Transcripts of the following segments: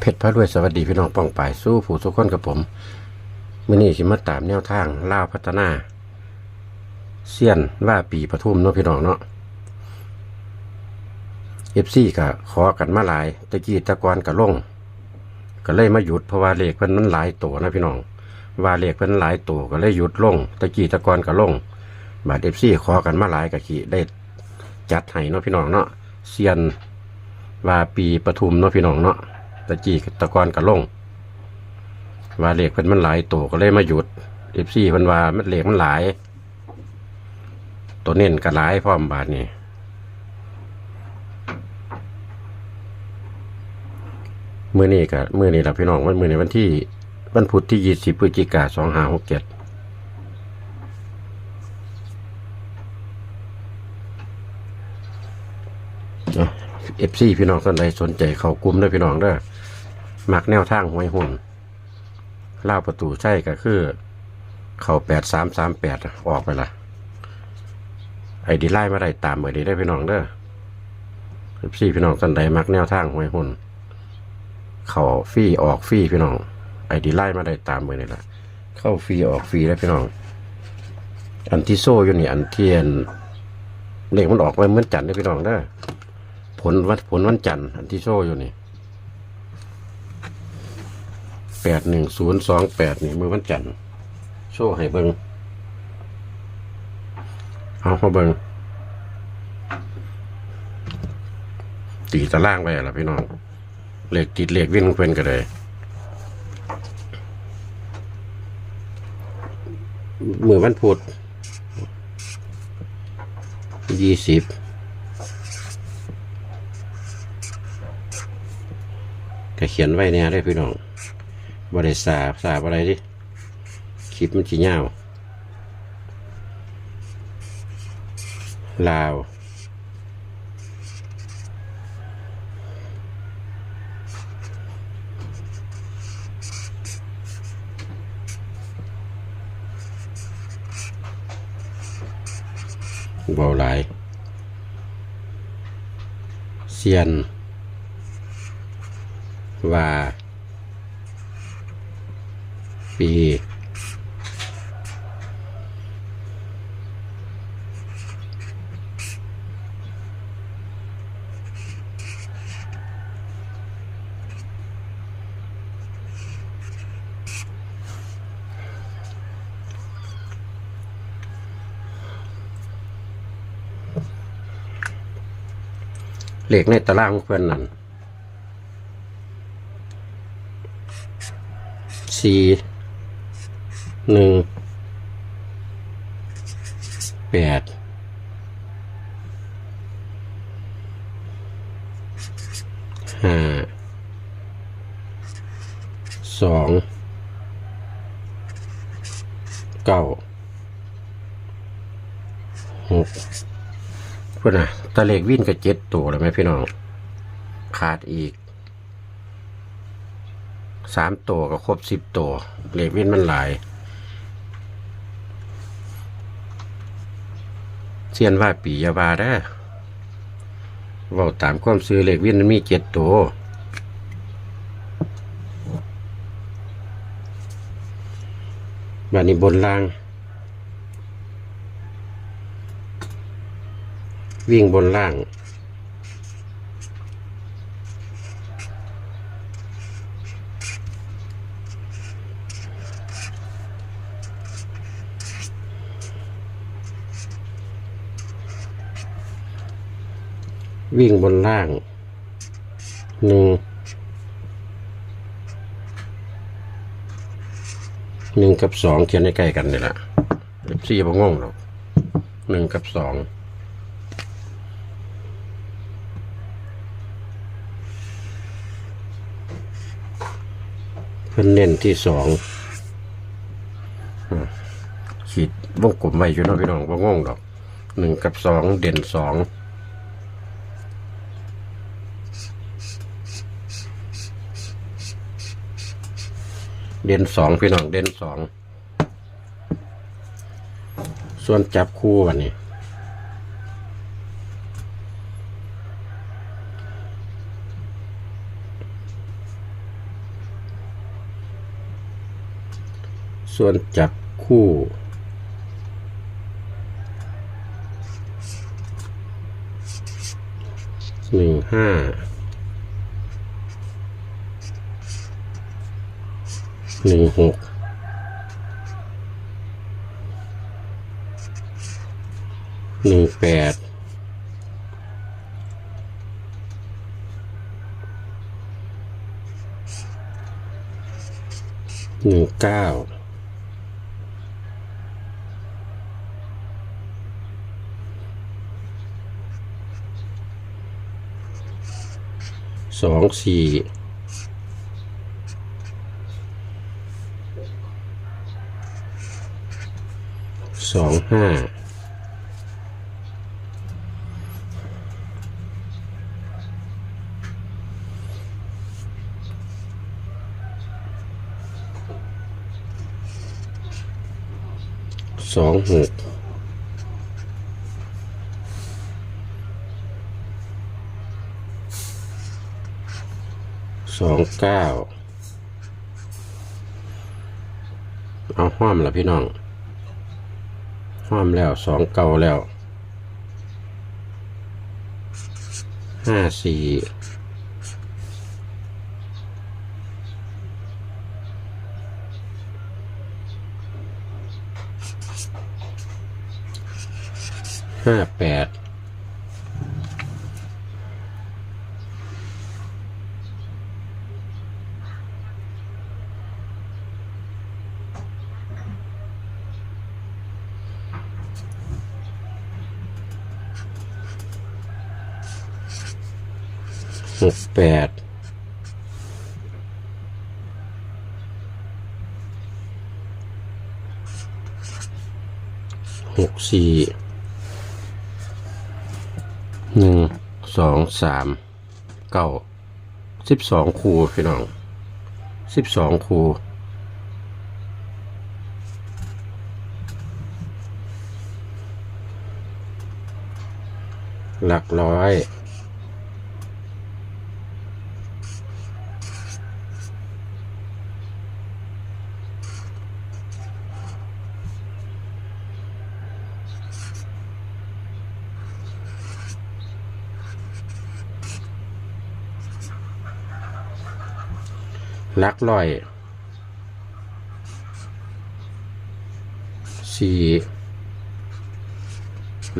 เพชรพระรวยสวัสดีพี่น้องป้องปายสู้ผู้สุขคนกับผมมื่อนี้สิมาตามแนวทางล่าวพัฒนาเซียนว่าปีปทุมเนาะพี่น้องเนาะเอฟซีก็ขอกันมาหลายตะกี้ตะกอนก็ลงก็เลยมาหยุดเพราะว่าเลขเพิ่นมันหลายตัวนะพี่น้อง ว่าเลขเพิ่นหลายตัวก็เลยหยุดลงตะกี้ตะกอนก็ลงบาดเอฟซีขอกันมาหลายก็ขี่ได้จัดให้เนาะพี่น้องเนาะเซียนว่าปีปทุมเนาะพี่น้องเนาะ ตะกี้ตะกอนก็ลงว่าเลขเพิ่นมันหลายตัวก็เลยมาหยุดเอฟซีเพิ่นว่ามันเลขมันหลาย ตัวเน้นก็หลายพร้อมบาทนี่มื่อนี้ก็มื่อนี้ละพี่น้องวันมื่อนี้วันที่วันพุธที่ยี่สิบพฤศจิกาสองห้าหกเจ็ดเอฟซีพี่น้องท่านใดสนใจเขากลุ่มเด้พี่น้องเด้ มักแนวทางหวยหุ่นล่าประตูใช่ก็คือ เข้าแปดสามสามแปดออกไปละไอดีไล่มาได้ตามเบอร์ดีได้พี่น้องเด้อพี่พี่น้องท่านใดมักแนวทางหวยหุ่นเข้าฟรีออกฟรีพี่น้อง ไอดีไล่มาได้ตามเบอร์นี่แหละเข้าฟรีออกฟรีได้พี่น้อง อันที่โซ่อยู่นี่อันเทียนเลขมันออกไว้เหมือนจันทร์ได้พี่น้องเด้อผลวันผลวันจันทร์อันที่โซ่อยู่นี่ แปดหนึ่งศูนย์สองแปดนี่มือวันจันทร์โซ่ให้เบิงเอามาเบิงตีตะล่างไปละพี่น้องเหล็กติดเหล็กวิ่งของเพื่อนก็เลยมือวันพุธยี่สิบก็เขียนไว้เนี่ยได้พี่น้อง บริษาสาบอะไรดิคลิปมันจีเงาวลาวเบาหลายเซียนว่า ปีเหล็กในตารางเพื่อนนั่นสี่ หนึ่งแปดห้าสองเก้าหกพื่อนะตะเลกวิ่นกับเจ็ดตัวเลยไหมพี่น้อง ขาดอีกสามตัวก็ครบสิบตัว เลขวิ่นมันหลาย เสียนว่าปียาบาได้ว่าตามความซื้อเลขวิ่นมันมีเจ็ดตัวบันนี้บนล่าง วิ่งบนล่าง วิ่งบนล่างหนึ่งหนึ่งกับสองเขียนใกล้ๆกันนี่แหละสี่บ่งงหรอกหนึ่งกับสองเพิ่นเน้นที่สองขีดวงกลมไว้อยู่เนาะพี่น้องว่างงดอกหนึ่งกับสองเด่นสอง เด่นสองพี่น้องเด่นสอง ส่วนจับคู่วันนี้ ส่วนจับคู่หนึ่งห้า หนึ่งหกหนึ่งแปดหนึ่งเก้าสองสี่ สองห้าสองหกสองเก้าเอาห้อมละพี่น้อง ห้อมแล้วสองเก่าแล้วห้าสี่ห้าแปด หกแปดหกสี่หนึ่งสองสามเก้าสิบสองคูพี่น้องสิบสองคูหลักร้อย ลักร้อยสี่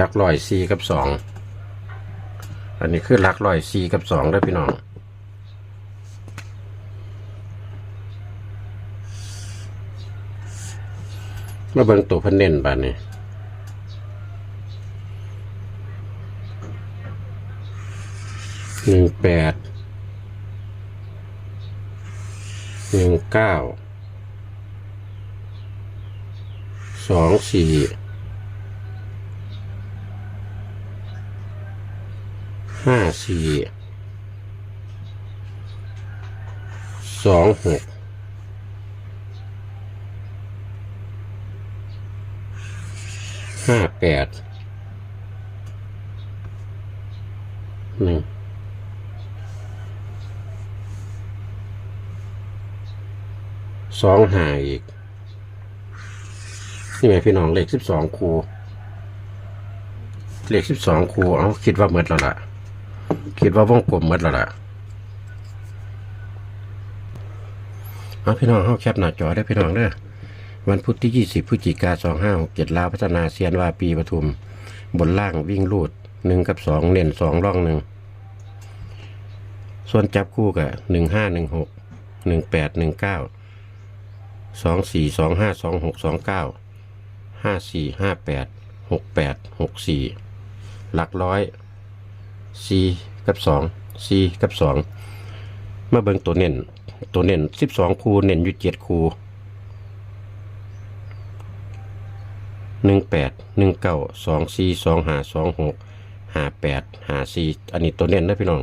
ลักร้อยสี่กับสองอันนี้คือลักร้อยสี่กับสองได้พี่น้องมาเบิ่งตัวพันเน้นบานนี้หนึ่งแปด หนึ่งเก้าสองสี่ห้าสี่สองหกห้าแปดหนึ่ง สองหาอีก นี่ไงพี่น้องเลขสิบสองคูเลขสิบสองคูเอาคิดว่าเมิดแล้วล่ะ คิดว่าวงกลมเมิดแล้วล่ะเอาพี่น้องเข้าแคปหน้าจอได้พี่น้องเด้อวันพุธที่ยี่สิบพฤศจิกาสองห้าหกเจ็ดลาพัฒนาเซียนวาปีปทุม บนล่างวิ่งลูดหนึ่งกับสองเน่นสองร่องหนึ่งส่วนจับคู่กับนึ่งเก้า สองสี่สองห้าสองหกสองเก้าห้าสี่ห้าแปดหกแปดหกสี่หลักร้อยสี่กับสองสี่กับสองมาเบิ่งตัวเน้นตัวเน้นสิบสองคูเน้นอยู่เจ็ดคูหนึ่งแปดหนึ่งเก้าสองสี่สองห้าสองหกห้าแปดห้าสี่อันนี้ตัวเน้นนะพี่น้อง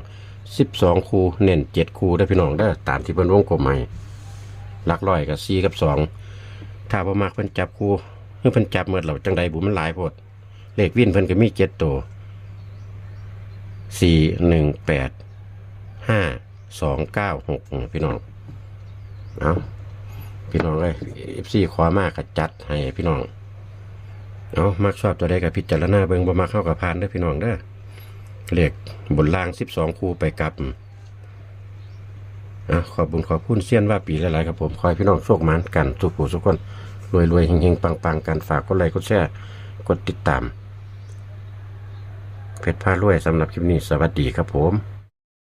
สิบสองคูเน้นเจ็ดคูได้พี่น้องได้อตามที่เพิ่นวงกลมใหม่ หลักร้อยกับสี่กับสองถ้าบ่มักเพิ่นจับคู่เพิ่นจับเมื่อเราจังใดบุมันหลายโพดเลขวิ่นเพิ่นก็มีเจ็ดตัวสี่หนึ่งแปดห้าสองเก้าหกพี่น้องเอาพี่น้องเลยเอฟซีขอมากก็จัดให้พี่น้องเอามักชอบตัวใดกับพิจารณาเบิงบ่มักเข้ากับพานเด้อพี่น้องเด้อเลขบนล่างสิบสองคู่ไปกับ อะขอบบุญขอบคุณเซียนว่าปีหลายๆครับผมคอยพี่น้องโชคมันกันสุขผู้สุขคนรวยรวยๆเฮงๆ ปังๆกันฝากกดไลค์กดแชร์กดติดตามเพชรพารวยสำหรับคลิปนี้สวัสดีครับผม